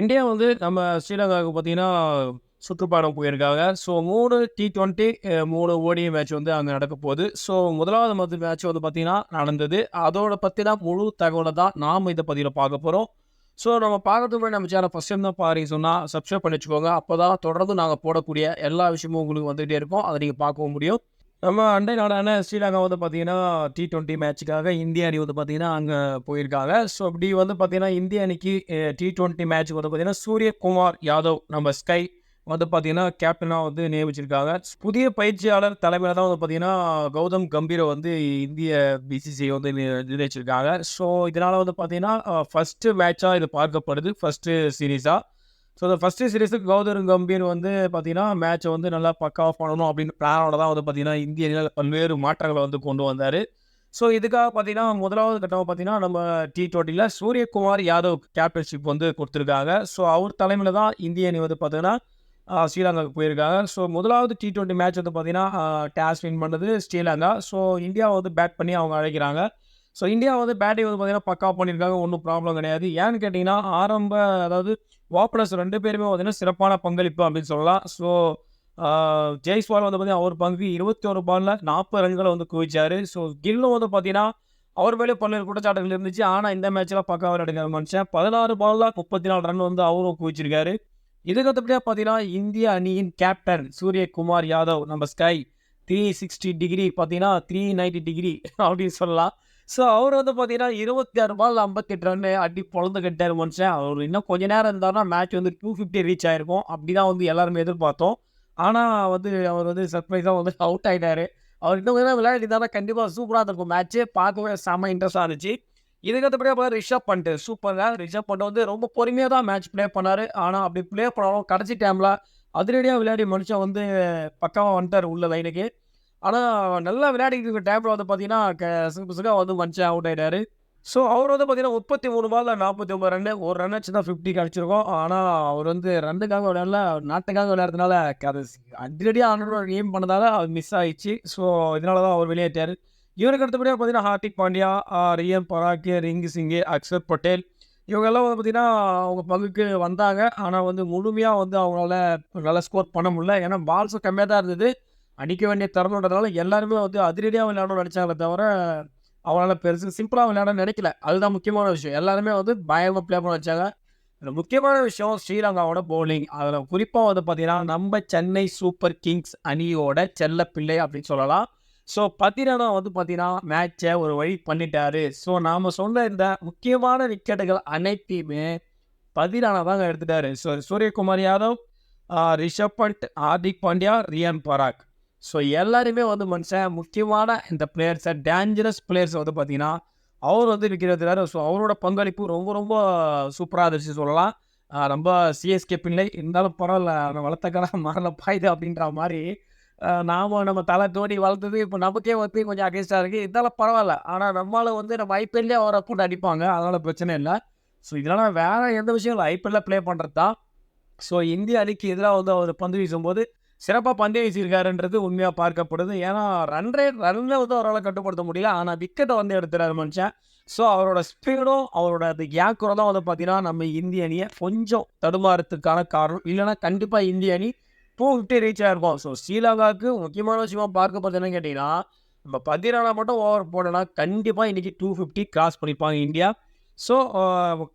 India வந்து நம்ம ஸ்ரீலங்காவுக்கு பார்த்தீங்கன்னா சுற்றுப்பயணம் போயிருக்காங்க. ஸோ மூணு டி ட்வெண்ட்டி மூணு ஓடிஐ மேட்ச் வந்து அங்கே நடக்க போகுது. ஸோ முதலாவது மது மேட்ச் வந்து பார்த்தீங்கன்னா நடந்தது. அதோட பற்றினா முழு தகவலை தான் நாம் இதை பதிவுல பார்க்க போகிறோம் ஸோ நம்ம பார்க்கறதுக்கு முன்னாடி நம்ம சேனல் ஃபஸ்ட் டைம் தான் பாருங்க சொன்னால் சப்ஸ்கிரைப் பண்ணி வச்சுக்கோங்க. அப்பதான் தொடர்ந்து நாங்கள் போடக்கூடிய எல்லா விஷயமும் உங்களுக்கு வந்துகிட்டே இருக்கும். அதை நீங்கள் பார்க்கவும் முடியும். நம்ம அண்டை நாடான ஸ்ரீலங்கா வந்து பார்த்தீங்கன்னா டி20 மேட்ச்சுக்காக இந்திய அணி வந்து பார்த்தீங்கன்னா அங்கே போயிருக்காங்க. ஸோ அப்படி வந்து பார்த்தீங்கன்னா இந்திய அணிக்கு டி ட்வெண்ட்டி மேட்ச் வந்து பார்த்தீங்கன்னா சூரியகுமார் யாதவ் நம்ம ஸ்கை வந்து பார்த்தீங்கன்னா கேப்டனா வந்து நியமிச்சிருக்காங்க. புதிய பயிற்சியாளர் தலைமையில் தான் வந்து பார்த்தீங்கன்னா கௌதம் கம்பீரை வந்து இந்திய பிசிசிஐ வந்து நி நிர்ணயிச்சிருக்காங்க. ஸோ இதனால் வந்து பார்த்தீங்கன்னா ஃபஸ்ட்டு ஃபர்ஸ்ட்டு இது பார்க்கப்படுது. ஃபர்ஸ்ட்டு சீரீஸாக ஸோ இந்த ஃபர்ஸ்ட்டு சீரிஸுக்கு கௌதம் கம்பீர் வந்து பார்த்தீங்கன்னா மேட்ச்சை வந்து நல்லா பக்காவாக பண்ணணும் அப்படின்னு பிளானோட தான் வந்து பார்த்தீங்கன்னா இந்திய அணியில் பல்வேறு மாற்றங்களை வந்து கொண்டு வந்தார் ஸோ இதுக்காக பார்த்தீங்கன்னா முதலாவது கட்டம் பார்த்தீங்கன்னா நம்ம டி20ல சூரியகுமார் யாதவ் கேப்டன்ஷிப் வந்து கொடுத்துருக்காங்க ஸோ அவர் தலைமையில் தான் இந்திய அணி வந்து பார்த்தீங்கன்னா ஸ்ரீலங்காவுக்கு போயிருக்காங்க. ஸோ முதலாவது டி20 மேட்ச் வந்து பார்த்தீங்கன்னா டேஸ் வின் பண்ணது ஸ்ரீலங்கா. ஸோ இந்தியாவை வந்து பேட் பண்ணி அவங்க அழைக்கிறாங்க. ஸோ இந்தியா வந்து பேட்டிங் வந்து பார்த்தீங்கன்னா பக்கா பண்ணியிருக்காங்க. ஒன்றும் ப்ராப்ளம் கிடையாது. ஏன்னு கேட்டிங்கன்னா ஆரம்ப அதாவது ஓப்பனர்ஸ் ரெண்டு பேருமே பார்த்தீங்கன்னா சிறப்பான பங்களிப்பு அப்படின்னு சொல்லலாம். ஸோ ஜெய்ஸ்வால் வந்து பார்த்தீங்கன்னா அவர் பங்கு இருபத்தோரு பாலில் நாற்பது ரன்களை வந்து குவிச்சார் ஸோ கில்லும் வந்து பார்த்தீங்கன்னா அவர் மேலே பல்வேறு குற்றச்சாட்டுகள் இருந்துச்சு. ஆனால் இந்த மேட்ச்சில் பக்காவா விளையாடிருக்காரு மனுஷன். பதினாறு பாலில் முப்பத்தி நாலு ரன் வந்து அவரும் குவிச்சிருக்காரு. இதுக்கு பார்த்தீங்கன்னா இந்திய அணியின் கேப்டன் சூரியகுமார் யாதவ் நம்ம ஸ்கை 360 டிகிரி பார்த்தீங்கன்னா 390 டிகிரி அப்படின்னு சொல்லலாம். ஸோ அவர் வந்து பார்த்தீங்கன்னா இருபத்தி ஆறு பால் ஐம்பத்தெட்டு ரன்னு அடி பொழந்து கட்டார் மனுஷன். அவர் இன்னும் கொஞ்ச நேரம் இருந்தார்னா மேட்ச் வந்து 250 ரீச் ஆயிருக்கும். அப்படிதான் வந்து எல்லாருமே எதிர்பார்த்தோம். ஆனால் வந்து அவர் வந்து சர்ப்ரைஸாக வந்து அவுட் ஆகிட்டார் அவர் இன்னும் கொஞ்சம் நேரம் கண்டிப்பாக சூப்பராக சூப்பரா இருக்கும் மேட்ச்சு. பார்க்கவே செம்ம இன்ட்ரெஸ்ட்டா இருந்துச்சு. இதுக்கு பார்த்தா ரிஷப் பண்ணிட்டு சூப்பராக ரிஷப் பண்ணிட்டு வந்து ரொம்ப பொறுமையாக தான் மேட்ச் ப்ளே பண்ணார் ஆனால் அப்படி ப்ளே பண்ணாலும் கடைசி டைமில் அதிரடியாக விளையாடி மனுஷன் வந்து பக்காவாக வந்துட்டார் உள்ள லைனுக்கு. ஆனால் நல்லா விளையாடிட்டு இருக்க டேப்ல வந்து பார்த்தீங்கன்னா க வந்து மனுஷன் அவுட் ஆகிட்டார் ஸோ அவர் வந்து பார்த்தீங்கன்னா 33 பால்ல 49 ரன்னு. 1 ரன் அடிச்சிருந்தா 50 கிடைச்சிருக்கும். ஆனால் அவர் வந்து ரன்னுக்காக விளையாடல. நாட்டுக்காக விளையாடுறதுனால அது அதிரடியா ஆடணும்னு எய்ம் பண்ணதால அது மிஸ் ஆயிடுச்சு. ஸோ இதனால தான் அவர் வெளியேற்றார் இவருக்கு அடுத்தபடியாக பார்த்தீங்கன்னா ஹார்திக் பாண்டியா, அ ரியான் பராக், ரிங் சிங், அக்ஷர் பட்டேல் இவங்கெல்லாம் வந்து பார்த்தீங்கன்னா அவங்க பங்குக்கு வந்தாங்க. ஆனால் வந்து முழுமையாக வந்து அவங்களால நல்லா ஸ்கோர் பண்ண முடியல. ஏன்னா பால்ஸும் கம்மியாக தான் இருந்தது. அடிக்க வேண்டிய தருணம்ன்றதுனால எல்லாருமே வந்து அதிரடியாக விளையாடணும்னு நினச்சாங்களே தவிர, அவனால் பெருசு சிம்பிளாக விளையாடணும்னு நினைக்கல அதுதான் முக்கியமான விஷயம். எல்லாருமே வந்து பயமாக ப்ளே பண்ண வச்சாங்க. இதில் முக்கியமான விஷயம் ஸ்ரீலங்காவோட பவுலிங். அதில் குறிப்பாக வந்து பார்த்தீங்கன்னா நம்ம சென்னை சூப்பர் கிங்ஸ் அணியோட செல்ல பிள்ளை அப்படின்னு சொல்லலாம். ஸோ பத்திரனா வந்து பார்த்தீங்கன்னா மேட்சை ஒரு வழி பண்ணிட்டாரு. ஸோ நாம் சொன்ன இந்த முக்கியமான விக்கெட்டுகள் அனைத்தையுமே பத்திரானா தாங்க எடுத்துட்டாரு. ஸோ சூரியகுமார் யாதவ், ரிஷப் பண்ட், ஹார்திக் பாண்டியா, ரியான் பராக். ஸோ எல்லாருமே வந்து மனுஷன் முக்கியமான இந்த பிளேயர்ஸை டேஞ்சரஸ் பிளேயர்ஸ் வந்து பார்த்தீங்கன்னா, அவர் வந்து விற்கிறதுனால ஸோ அவரோட பங்களிப்பு ரொம்ப ரொம்ப சூப்பராக இருந்துச்சு சொல்லலாம். ரொம்ப சிஎஸ்கே பிள்ளை இருந்தாலும் பரவாயில்ல அவன் வளர்த்த மரண பாயுது அப்படின்ற மாதிரி நாம் நாம நம்ம தலை தோடி வளர்த்தது இப்போ நமக்கே வந்து கொஞ்சம் அகேன்ஸ்டாக இருக்குது இருந்தாலும் பரவாயில்ல ஆனால் நம்மளால் வந்து நம்ம ஐபிஎல்லே அவரை போட்டு அடிப்பாங்க. அதனால் பிரச்சனை இல்லை ஸோ இதனால் வேறு எந்த விஷயம் ஐபிஎல்லில் ஐபிஎல்ல ப்ளே பண்ணுறது தான். ஸோ இந்திய அணிக்கு எதிராக வந்து அவர் பந்து வீசும்போது சிறப்பாக பந்து வீசியிருக்காருன்றது உண்மையாக பார்க்கப்படுது. ஏன்னா ரன் ரேட் ரன்னை வந்து அவரால் கட்டுப்படுத்த முடியல. ஆனால் விக்கெட்டை வந்து எடுத்துறாரு மனுஷன். ஸோ அவரோட ஸ்பீடும், அவரோட அது ஏக்குறதும் வந்து பார்த்தீங்கன்னா நம்ம இந்திய அணியை கொஞ்சம் தடுமாறத்துக்கான காரணம். இல்லைனா கண்டிப்பாக இந்திய அணி 250 ரீச் ஆகிருக்கும் ஸோ ஸ்ரீலங்காவுக்கு முக்கியமான விஷயமா பார்க்கப்படுறது என்னன்னு கேட்டிங்கன்னா நம்ம பதினாலாம் மட்டும் ஓவர் போடனா கண்டிப்பாக இன்றைக்கி டூ ஃபிஃப்டி கிராஸ் பண்ணிப்பாங்க இந்தியா. ஸோ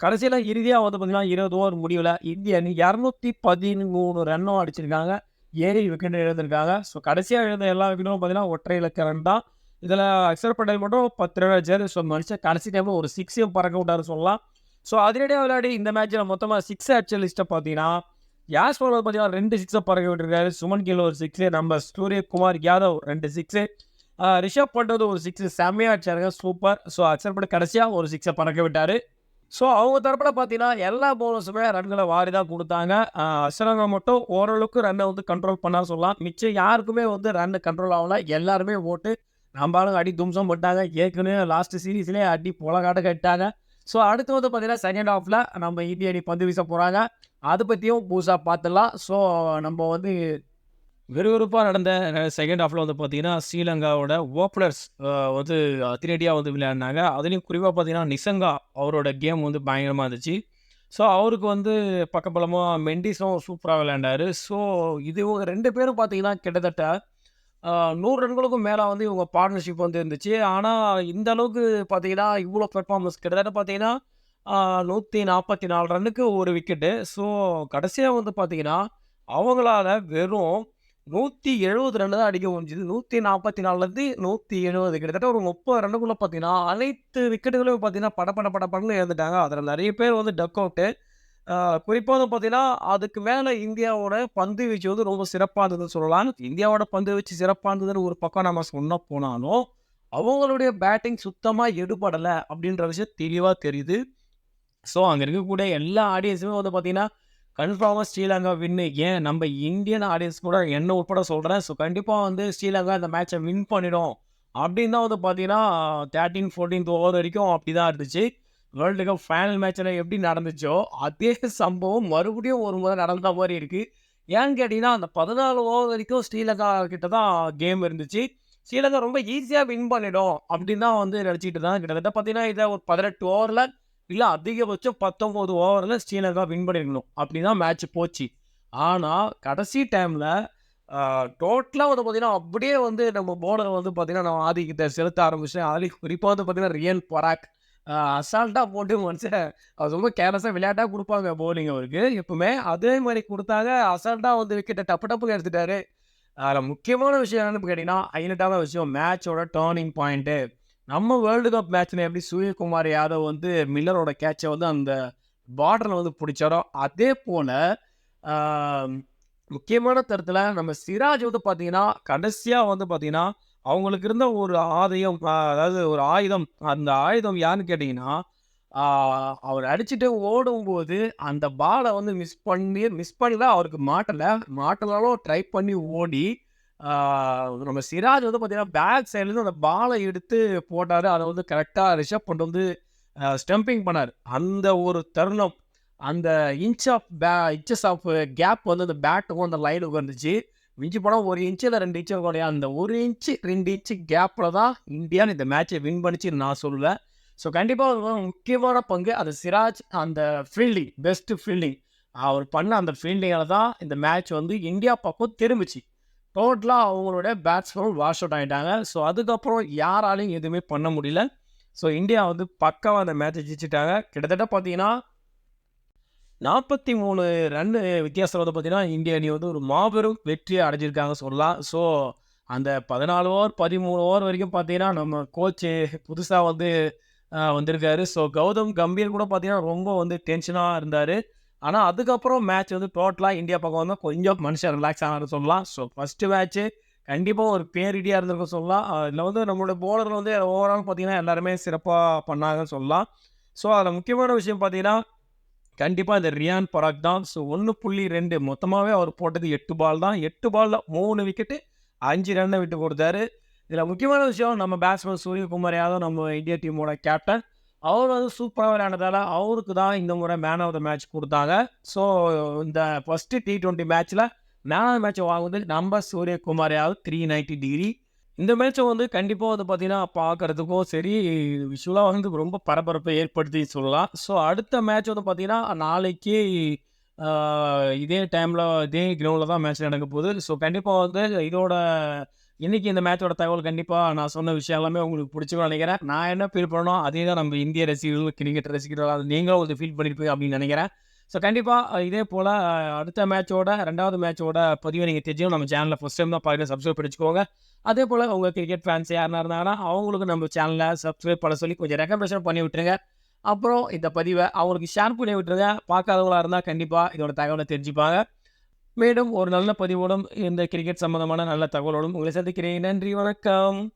கடைசியில் இறுதியாக வந்து பார்த்தீங்கன்னா 20 ஓவர் முடிவில் இந்திய அணி 213 ரன்னும் அடிச்சிருக்காங்க. ஏறி விக்கெட் இழந்திருக்காங்க. ஸோ கடைசியாக இழந்த எல்லா விக்கெட்டும் பார்த்தீங்கன்னா ஒற்றை இலக்க ரன் தான். இதில் அக்ஷர் பட்டேல் மட்டும் 10 ரன் அடிச்சார் ஸோ மனுஷன் கடைசி டைமில் ஒரு சிக்ஸையும் பறக்க விட்டாரு சொல்லலாம். ஸோ அதிரடியா விளையாடி இந்த மேட்ச்சில் மொத்தமாக சிக்ஸ் அடிச்ச லிஸ்ட்டை பார்த்தீங்கன்னா, யாஸ் வந்து பார்த்தீங்கன்னா ரெண்டு சிக்ஸை பறக்க விட்டுருக்காரு. சுமன் கில் ஒரு சிக்ஸு நம்ம சூரியகுமார் யாதவ் ரெண்டு சிக்ஸு ரிஷப் பண்ணுறது ஒரு சிக்ஸு செம்மையாக அடிச்சாருங்க. சூப்பர். ஸோ அக்ஷர் பட்டேல் கடைசியாக ஒரு சிக்ஸை பறக்க விட்டார் ஸோ அவங்க தரப்பில் பார்த்தீங்கன்னா எல்லா போனஸுமே ரன்களை வாரி தான் கொடுத்தாங்க அ மட்டும் ஓரளவுக்கு ரன்னை வந்து கண்ட்ரோல் பண்ணால் சொல்லலாம். மிச்சம் யாருக்குமே வந்து ரன் கண்ட்ரோல் ஆகல எல்லாருமே ஓட்டு நம்மளும் அடி தும்சம் போட்டாங்க. ஏற்கனவே லாஸ்ட் சீரீஸ்லேயே அடி புலகாட்ட கட்டாங்க ஸோ அடுத்து வந்து பார்த்தீங்கன்னா செகண்ட் ஹாஃபில் நம்ம இந்திய அணி பந்து வீச போகிறாங்க அதை பற்றியும் புதுசாக பார்த்துடலாம். ஸோ நம்ம வந்து விறுவிறுப்பாக நடந்த செகண்ட் ஹாஃபில் வந்து பார்த்தீங்கன்னா, ஸ்ரீலங்காவோட ஓப்பனர்ஸ் வந்து அதிரடியாக வந்து விளையாடினாங்க. அதுலேயும் குறிப்பாக பார்த்தீங்கன்னா, நிசங்கா அவரோட கேம் வந்து பயங்கரமாக இருந்துச்சு. ஸோ அவருக்கு வந்து பக்கபலமாக மெண்டிஸும் சூப்பராக விளையாண்டாரு. ஸோ இது இவங்க ரெண்டு பேரும் பார்த்தீங்கன்னா கிட்டத்தட்ட நூறு ரன்களுக்கும் மேலே வந்து இவங்க பார்ட்னர்ஷிப் வந்து இருந்துச்சு. ஆனால் இந்த அளவுக்கு பார்த்தீங்கன்னா இவ்வளோ பெர்ஃபார்மன்ஸ் கிட்டத்தட்ட பார்த்தீங்கன்னா நூற்றி நாற்பத்தி நாலு ரன்னுக்கு ஒரு விக்கெட்டு ஸோ கடைசியாக வந்து பார்த்தீங்கன்னா அவங்களால வெறும் நூற்றி எழுபது ரன் தான் அடிக்க முடிஞ்சுது நூற்றி நாற்பத்தி நாலுலேருந்து நூற்றி எழுபது கிட்டத்தட்ட ஒரு முப்பது ரன்னுக்குள்ளே பார்த்தீங்கன்னா அனைத்து விக்கெட்டுகளும் பார்த்தீங்கன்னா பட பட பட இழந்துட்டாங்க. அதில் நிறைய பேர் வந்து டக் அவுட்டு குறிப்பாக வந்து பார்த்தீங்கன்னா அதுக்கு மேலே இந்தியாவோட பந்து வீச்சு வந்து ரொம்ப சிறப்பாக இருந்ததுன்னு சொல்லலாம். இந்தியாவோட பந்து வீச்சு சிறப்பாக இருந்ததுன்னு ஒரு பக்கம் நம்ம சொன்ன போனாலும் அவங்களுடைய பேட்டிங் சுத்தமாக எடுபடலை அப்படின்ற விஷயம் தெளிவாக தெரியுது. ஸோ அங்கே இருக்கக்கூடிய எல்லா ஆடியன்ஸுமே வந்து பார்த்தீங்கன்னா கன்ஃபார்மாக ஸ்ரீலங்கா வின்னு ஏன்? நம்ம இந்தியன் ஆடியன்ஸ் கூட என்ன உட்பட சொல்கிறேன் ஸோ கண்டிப்பாக வந்து ஸ்ரீலங்கா இந்த மேட்சை வின் பண்ணிடும். அப்படின்னு தான் வந்து பார்த்தீங்கன்னா தேர்ட்டீன் ஃபோர்டீன்த் ஓவர் வரைக்கும் அப்படி தான் இருந்துச்சு வேர்ல்டு கப் ஃபைனல் மேட்சில் எப்படி நடந்துச்சோ அதே சம்பவம் மறுபடியும் ஒரு முறை நடந்த மாதிரி இருக்குது ஏன்னு கேட்டிங்கன்னா அந்த பதினாலு ஓவர் வரைக்கும் ஸ்ரீலங்கா கிட்ட தான் கேம் இருந்துச்சு. ஸ்ரீலங்கா ரொம்ப ஈஸியாக வின் பண்ணிடும் அப்படின்னு தான் வந்து நினச்சிட்டு தான் கிட்டத்தட்ட பார்த்தீங்கன்னா இதை ஒரு பதினெட்டு ஓவரில் இல்லை அதிகபட்சம் பத்தொம்போது ஓவரில் ஸ்ரீலங்கா வின் பண்ணியிருக்கணும். அப்படி தான் மேட்ச் போச்சு. ஆனால் கடைசி டைமில் டோட்டலாக வந்து பார்த்தீங்கன்னா அப்படியே வந்து நம்ம போர்டர் வந்து பார்த்திங்கன்னா நம்ம ஆதிக்கத்தை செலுத்த ஆரம்பிச்சேன் அதுலேயும் குறிப்பாக வந்து பார்த்தீங்கன்னா ரியல் பராக். அசால்ட்டாக போட்டு மனுஷன் அது ரொம்ப கேர்லெஸ்ஸாக விளையாட்டாக கொடுப்பாங்க போலிங் அவருக்கு. எப்பவுமே அதே மாதிரி கொடுத்தாங்க. அசால்ட்டாக வந்து விக்கெட்டை டப்பு டப்புன்னு எடுத்துட்டாரு. அதில் முக்கியமான விஷயம் என்னன்னு கேட்டிங்கன்னா ஹைலைட்டான விஷயம் மேட்சோட டேர்னிங் பாயிண்ட்டு நம்ம வேர்ல்டு கப் மேட்ச்ல எப்படி சூரியகுமார் யாதவ் வந்து மில்லரோட கேட்சை வந்து அந்த பார்டரில் வந்து பிடிச்சாரோ அதே போல் முக்கியமான தரத்தில் நம்ம சிராஜ் வந்து பார்த்தீங்கன்னா கடைசியாக வந்து பார்த்தீங்கன்னா அவங்களுக்கு இருந்த ஒரு ஆதயம் அதாவது ஒரு ஆயுதம் அந்த ஆயுதம் யாருன்னு கேட்டிங்கன்னா அவர் அடிச்சுட்டு ஓடும்போது அந்த பாலை வந்து மிஸ் பண்ணி மிஸ் பண்ணி தான் அவருக்கு மாட்டலை. மாட்டலாலும் ட்ரை பண்ணி ஓடி நம்ம சிராஜ் வந்து பார்த்தீங்கன்னா பேக் சைட்லேருந்து அந்த பாலை எடுத்து போட்டார். அதை வந்து கரெக்டாக ரிஷப் பண்ணிட்டு வந்து ஸ்டம்பிங் பண்ணார். அந்த ஒரு தருணம் அந்த inch of bay inches of gap வந்து அந்த பேட்டுக்கும் அந்த லைனுக்கும் இருந்துச்சு மிஞ்சி போனால் ஒரு இன்ச்சு இல்லை ரெண்டு இன்ச்சு குறையா அந்த ஒரு இன்ச்சு ரெண்டு இன்ச்சு கேப்பில் தான் இந்தியா இந்த மேட்சை வின் பண்ணிச்சு நான் சொல்லுவேன் ஸோ கண்டிப்பாக ஒரு முக்கியமான பங்கு அது சிராஜ் அந்த ஃபீல்டிங் பெஸ்ட்டு ஃபீல்டிங் அவர் பண்ண அந்த ஃபீல்டிங்கில் தான் இந்த மேட்ச் வந்து இந்தியா பக்கம் திரும்பிச்சு. டோட்டலாக அவங்களோட பேட்ஸ்மேன் வாஷ் அவுட் ஆகிட்டாங்க ஸோ அதுக்கப்புறம் யாராலையும் எதுவுமே பண்ண முடியல. ஸோ இந்தியா வந்து பக்காவாக அந்த மேட்சை ஜெயிச்சிட்டாங்க. கிட்டத்தட்ட பார்த்தீங்கன்னா நாற்பத்தி மூணு ரன் வித்தியாசம் வந்து பார்த்தீங்கன்னா இந்திய அணி வந்து ஒரு மாபெரும் வெற்றியை அடைஞ்சிருக்காங்க சொல்லலாம். ஸோ அந்த பதினாலு ஓவர் பதிமூணு ஓவர் வரைக்கும் பார்த்தீங்கன்னா நம்ம கோச்சு புதுசாக வந்து வந்திருக்காரு. ஸோ கௌதம் கம்பீர் கூட பார்த்தீங்கன்னா ரொம்ப வந்து டென்ஷனாக இருந்தார். ஆனால் அதுக்கப்புறம் மேட்ச் வந்து டோட்டலாக இந்தியா பக்கம் வந்து கொஞ்சம் மனுஷன் ரிலாக்ஸ் ஆனாரு சொல்லலாம். ஸோ ஃபஸ்ட்டு மேட்ச்சு கண்டிப்பாக ஒரு பேரிடியாக இருந்திருக்கும் சொல்லலாம். இதில் வந்து நம்மளோட போலர் வந்து ஓவரால் பார்த்தீங்கன்னா எல்லாருமே சிறப்பாக பண்ணாங்கன்னு சொல்லலாம். ஸோ அதில் முக்கியமான விஷயம் பார்த்தீங்கன்னா கண்டிப்பாக இந்த ரியான் பராக் தான். ஸோ ஒன்று புள்ளி ரெண்டு மொத்தமாகவே அவர் போட்டது எட்டு பால் தான். எட்டு பாலில் மூணு விக்கெட்டு அஞ்சு ரன்னை விட்டு கொடுத்தாரு. இதில் முக்கியமான விஷயம் நம்ம பேட்ஸ்மேன் சூரியகுமார் யாதவ் நம்ம இந்தியா டீமோட கேப்டன் அவர் வந்து சூப்பராக விளையாண்டதால அவருக்கு தான் இந்த முறை மேன் ஆஃப் த மேட்ச் கொடுத்தாங்க. ஸோ இந்த ஃபஸ்ட்டு டி டுவெண்ட்டி மேட்ச்சில் மேன் ஆஃப் த மேட்ச் வாங்குவது நம்ம சூரியகுமார் த்ரீ நைன்ட்டி டிகிரி இந்த மேட்ச்சை வந்து கண்டிப்பாக வந்து பார்த்தீங்கன்னா பார்க்குறதுக்கும் சரி விஷுவலாக வந்து ரொம்ப பரபரப்பை ஏற்படுத்தி சொல்லலாம். ஸோ அடுத்த மேட்ச் வந்து பார்த்தீங்கன்னா நாளைக்கு இதே டைமில் இதே கிரவுண்டில் தான் மேட்ச் நடக்க போகுது. ஸோ கண்டிப்பாக வந்து இதோட இன்னைக்கு இந்த மேட்சோட தகவல் கண்டிப்பாக நான் சொன்ன விஷயம் எல்லாமே உங்களுக்கு பிடிச்சிருக்கும் நினைக்கிறேன். நான் என்ன ஃபீல் பண்ணணும் அதே தான் நம்ம இந்திய ரசிகர்கள் கிரிக்கெட் ரசிகர்கள் அது நீங்களும் வந்து ஃபீல் பண்ணியிருப்பீங்க அப்படின்னு நினைக்கிறேன். ஸோ கண்டிப்பாக இதே போல் அடுத்த மேட்சோட ரெண்டாவது மேட்சோட பதிவை நீங்கள் தெரிஞ்சும் நம்ம சேனலில் ஃபஸ்ட் டைம் தான் பார்க்குற சப்ஸ்கிரைப் பண்ணிச்சுக்கோங்க. அதே போல் உங்கள் கிரிக்கெட் ஃபேன்ஸ் யாருனா இருந்தாங்கன்னா அவங்களுக்கு நம்ம சேனலை சப்ஸ்கிரைப் பண்ண சொல்லி கொஞ்சம் ரெக்கமெண்டேஷன் பண்ணி விட்டுருங்க. அப்புறம் இந்த பதிவை அவங்களுக்கு ஷேர் பண்ணி விட்டுருங்க. பார்க்காதவங்களாக இருந்தால் கண்டிப்பாக இதோட தகவலை தெரிஞ்சுப்பாங்க. மேலும் ஒரு நல்ல பதிவோடும் இந்த கிரிக்கெட் சம்பந்தமான நல்ல தகவலோடும் உங்களை சந்திக்கிறேன். நன்றி வணக்கம்.